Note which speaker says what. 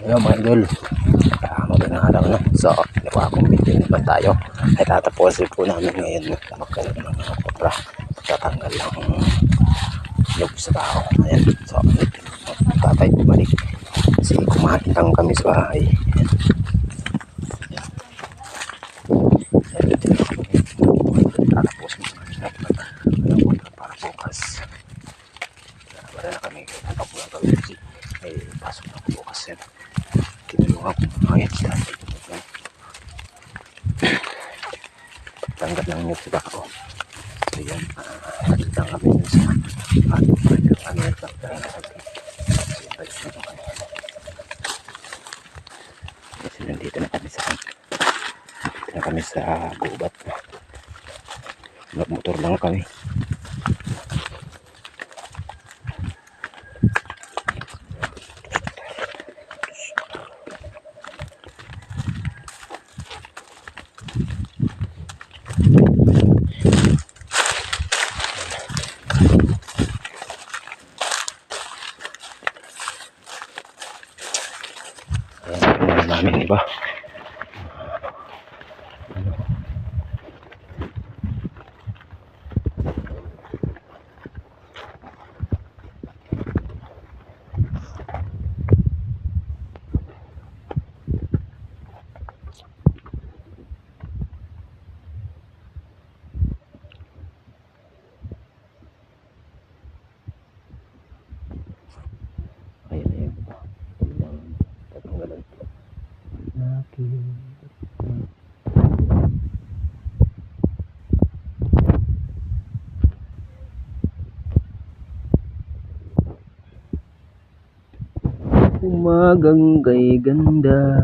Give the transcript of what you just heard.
Speaker 1: Ayun mga idol. Uh, magandang araw na. So, nakakong video naman tayo. Ay tatapusin po namin ngayon. Magkaroon ng mga kopra. Tatanggal lang loob sa tao. Ayan. So, tatay bumalik. Kasi kumain lang kami sa bahay. Ayan. Ayan, na. Ayan para bukas. Wala na kami. Papulang kami. May pasok na po bukas yan. Tinulungan ko mga isda. Tanggal lang yung sila ko. Ayan. Uh, lang kami dun sa pwedeng ano yung tanggal na sabi. Kasi nandito na kami sa nandito na kami sa gubat. Nagmotor lang kami. Ayan, namin iba. Ayan, ayan. Tingnan. Tatanggalan po. Nakin. Umagang kay ganda